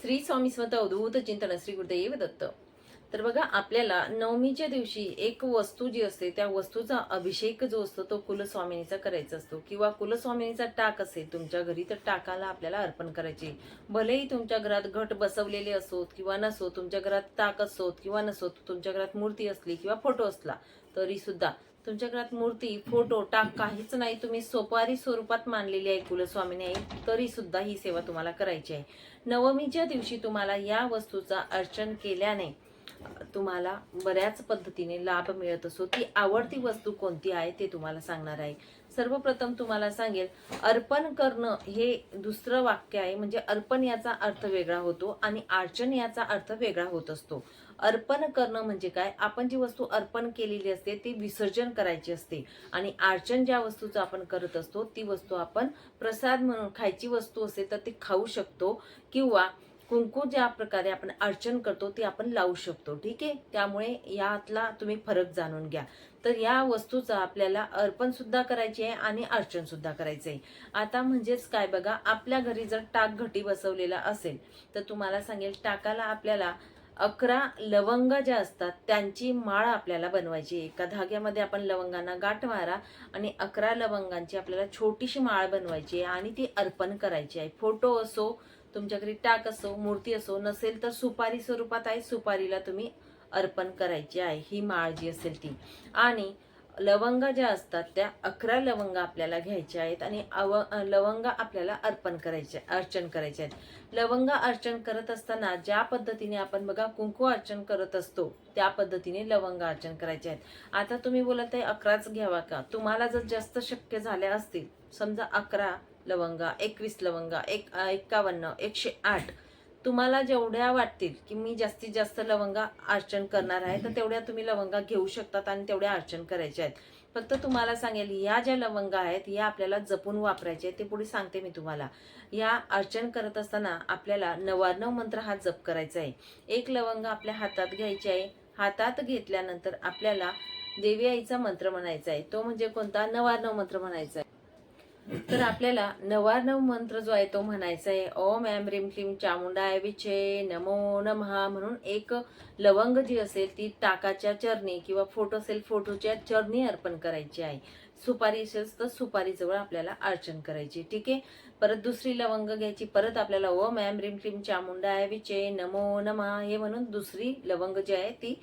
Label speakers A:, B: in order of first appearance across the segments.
A: श्री स्वामी स्वतः अवधूत चिंतन श्री गुरुदेव दत्त. तर बघा आपल्याला नवमीच्या दिवशी एक वस्तू जी असते त्या वस्तूचा अभिषेक जो असतो तो कुलस्वामिनीचा करायचा असतो. किंवा कुलस्वामिनीचा टाक असेल तुमच्या घरी तर टाकाला आपल्याला अर्पण करायचे. भलेही तुमच्या घरात घट बसवलेले असोत किंवा नसो तुमच्या घरात टाक असोत किंवा नसोत तुमच्या घरात मूर्ती असली किंवा फोटो असला तरी सुद्धा तुमच्या घरात मूर्ती फोटो टाक काहीच नाही. तुम्ही सोपारी स्वरूपात मानलेली आहे कुलस्वामीने. आहे तरी सुद्धा ही सेवा तुम्हाला करायची आहे. नवमीच्या दिवशी तुम्हाला या वस्तूचा अर्चन केल्याने तुम्हाला बऱ्याच पद्धतीने लाभ मिळत असो. ती आवडती वस्तू कोणती आहे ते तुम्हाला सांगणार आहे. सर्वप्रथम तुम्हाला सांगेल अर्पण करणं हे दुसरं वाक्य आहे. म्हणजे अर्पण याचा अर्थ वेगळा होतो आणि अर्चन याचा अर्थ वेगळा होत असतो. अर्पण करणं म्हणजे काय? आपण जी वस्तू अर्पण केलेली असते ती विसर्जन करायची असते. आणि अर्चन ज्या वस्तूचं आपण करत असतो ती वस्तू आपण प्रसाद म्हणून खायची वस्तू असेल तर ती खाऊ शकतो किंवा कुंकू ज्या प्रकारे आपण अर्चन करतो ती आपण लावू शकतो. ठीक आहे? त्यामुळे यातला तुम्ही फरक जाणून घ्या. तर या वस्तूचा आपल्याला अर्पण सुद्धा करायची आहे आणि अर्चन सुद्धा करायचं आहे आता म्हणजेच काय बघा आपल्या घरी जर टाक घटी बसवलेला असेल तर तुम्हाला सांगेल टाकाला आपल्याला अकरा लवंग ज्या असतात त्यांची माळ आपल्याला बनवायची. एका धाग्यामध्ये आपण लवंगांना गाठ मारा आणि अकरा लवंगांची आपल्याला छोटीशी माळ बनवायची आहे आणि ती अर्पण करायची आहे. फोटो असो तुमच्या घरी टाक असो मूर्ती असो नसेल तर सुपारी स्वरूपात आहे. सुपारीला तुम्ही अर्पण करायची आहे. ही माळ जी असेल ती. आणि लवंगा ज्या असतात त्या अकरा लवंग आपल्याला घ्यायच्या आहेत आणि अव लवंग आपल्याला अर्पण करायचे अर्चन करायचे आहेत. लवंग अर्चन करत असताना ज्या पद्धतीने आपण बघा कुंकू अर्चन करत असतो त्या पद्धतीने लवंग अर्चन करायचे आहेत. आता तुम्ही बोलत आहे अकराच घ्यावा का? तुम्हाला जर जास्त शक्य झाल्या असतील समजा अकरा लवंगा एकवीस लवंगा एक एक्कावन्न एकशे आठ तुम्हाला जेवढ्या वाटतील की मी जास्तीत जास्त लवंगा अर्चन करणार आहे तर तेवढ्या तुम्ही लवंगा घेऊ शकतात आणि तेवढ्या अर्चन करायच्या आहेत. फक्त तुम्हाला सांगेल या ज्या लवंगा आहेत या आपल्याला जपून वापरायचे आहेत ते पुढे सांगते मी तुम्हाला. या अर्चन करत असताना आपल्याला नवार्णव मंत्र हा जप करायचा आहे. एक लवंग आपल्या हातात घ्यायची आहे. हातात घेतल्यानंतर आपल्याला देवी आईचा मंत्र म्हणायचा आहे. तो म्हणजे कोणता? नवार्णव मंत्र म्हणायचा आहे. तर आपल्याला नवानव मंत्र जो आहे तो म्हणायचा आहे. ओम ऐम रिम क्लीम चामुंडाय विचे नमो नमः म्हणून एक लवंग जी असेल ती टाकाच्या चरणी किंवा फोटो असेल फोटोच्या चरणी अर्पण करायची आहे. सुपारी असेल तर सुपारीजवळ आपल्याला अर्चन करायची. ठीक आहे? परत दुसरी लवंग घ्यायची. परत आपल्याला ओम ऐम रिम क्लीम चामुंडाय विचे नमो नमः हे म्हणून दुसरी लवंग जी आहे ती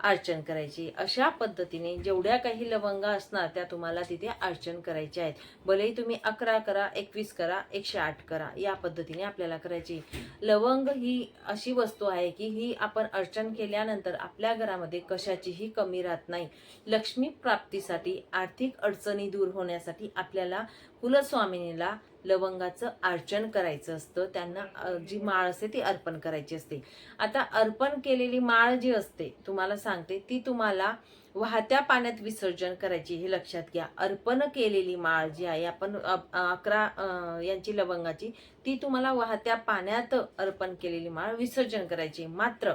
A: अर्चन करायची. अशा पद्धतीने जेवढ्या काही लवंगा असणार त्या तुम्हाला तिथे अर्चन करायच्या आहेत. भलेही तुम्ही अकरा करा एकवीस करा एकशे आठ करा या पद्धतीने आपल्याला करायची. लवंग ही अशी वस्तू आहे की ही आपण अर्चन केल्यानंतर आपल्या घरामध्ये कशाचीही कमी राहत नाही. लक्ष्मी प्राप्तीसाठी आर्थिक अडचणी दूर होण्यासाठी आपल्याला कुलस्वामिनीला लवंगाचं अर्चन करायचं असतं. त्यांना जी माळ असते ती अर्पण करायची असते. आता अर्पण केलेली माळ जी असते तुम्हाला सांगते ती तुम्हाला वाहत्या पाण्यात विसर्जन करायची हे लक्षात घ्या. अर्पण केलेली माळ जी आहे आपण अकरा यांची लवंगाची ती तुम्हाला वाहत्या पाण्यात अर्पण केलेली माळ विसर्जन करायची मात्र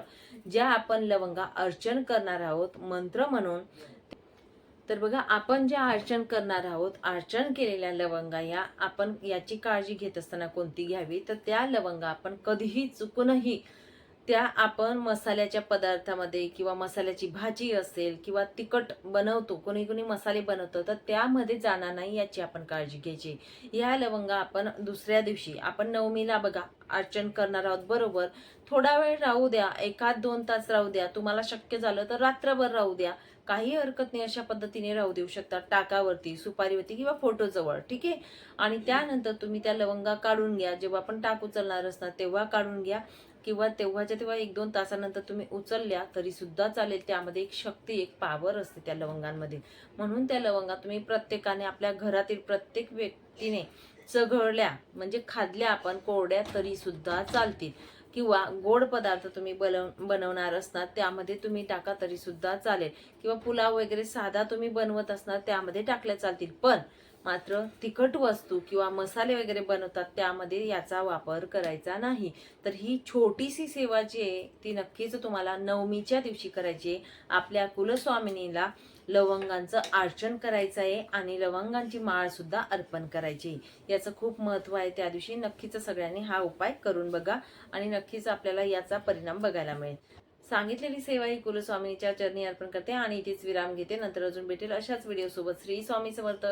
A: ज्या आपण लवंगा अर्चन करणार आहोत मंत्र म्हणून तर बघा आपण ज्या अर्चन करणार आहोत अर्चन केलेल्या लवंगा या आपण याची काळजी घेत असताना कोणती घ्यावी? तर त्या लवंगा आपण कधीही चुकूनही त्या आपण मसाल्याच्या पदार्थामध्ये किंवा मसाल्याची भाजी असेल किंवा तिखट बनवतो कोणी कोणी मसाले बनवतो तर त्यामध्ये जाणार नाही याची आपण काळजी घ्यायची. ह्या लवंगा आपण दुसऱ्या दिवशी आपण नवमीला बघा अर्चन करणार आहोत बरोबर. थोडा वेळ राहू द्या एखाद दोन तास राहू द्या तुम्हाला शक्य झालं तर रात्रभर राहू द्या. काही हरकत नाही अशा पद्धतीने राहू देऊ शकता टाकावरती सुपारीवरती किंवा फोटोजवळ ठीक आहे? आणि त्यानंतर तुम्ही त्या लवंगा काढून घ्या जेव्हा आपण टाकू चालणार असणार तेव्हा काढून घ्या. किंवा तेव्हाच्या तेव्हा एक दोन तासानंतर तुम्ही उचलल्या तरी सुद्धा चालेल. त्यामध्ये एक शक्ती एक पावर असते त्या लवंगांमध्ये. म्हणून त्या लवंगा तुम्ही प्रत्येकाने आपल्या घरातील प्रत्येक व्यक्तीने चघळल्या. म्हणजे खाल्ल्या आपण कोरड्या तरी सुद्धा चालतील. किंवा गोड पदार्थ तुम्ही बनव बनवणार असणार त्यामध्ये तुम्ही टाका तरी सुद्धा चालेल. किंवा पुलाव वगैरे साधा तुम्ही बनवत असणार त्यामध्ये टाकल्या चालतील. पण मात्र तिखट वस्तू किंवा मसाले वगैरे बनवतात त्यामध्ये याचा वापर करायचा नाही. तर ही छोटीशी सेवा जी आहे ती नक्कीच तुम्हाला नवमीच्या दिवशी करायची आहे. आपल्या कुलस्वामिनीला लवंगांचं अर्चन करायचं आहे आणि लवंगांची माळसुद्धा अर्पण करायची आहे. याचं खूप महत्त्व आहे. त्या दिवशी नक्कीच सगळ्यांनी हा उपाय करून बघा आणि नक्कीच आपल्याला याचा परिणाम बघायला मिळेल. सांगितलेली सेवा ही कुलस्वामीच्या चरणी अर्पण करते आणि इथेच विराम घेते. नंतर अजून भेटेल अशाच व्हिडिओ सोबत. श्री स्वामी समर्थ.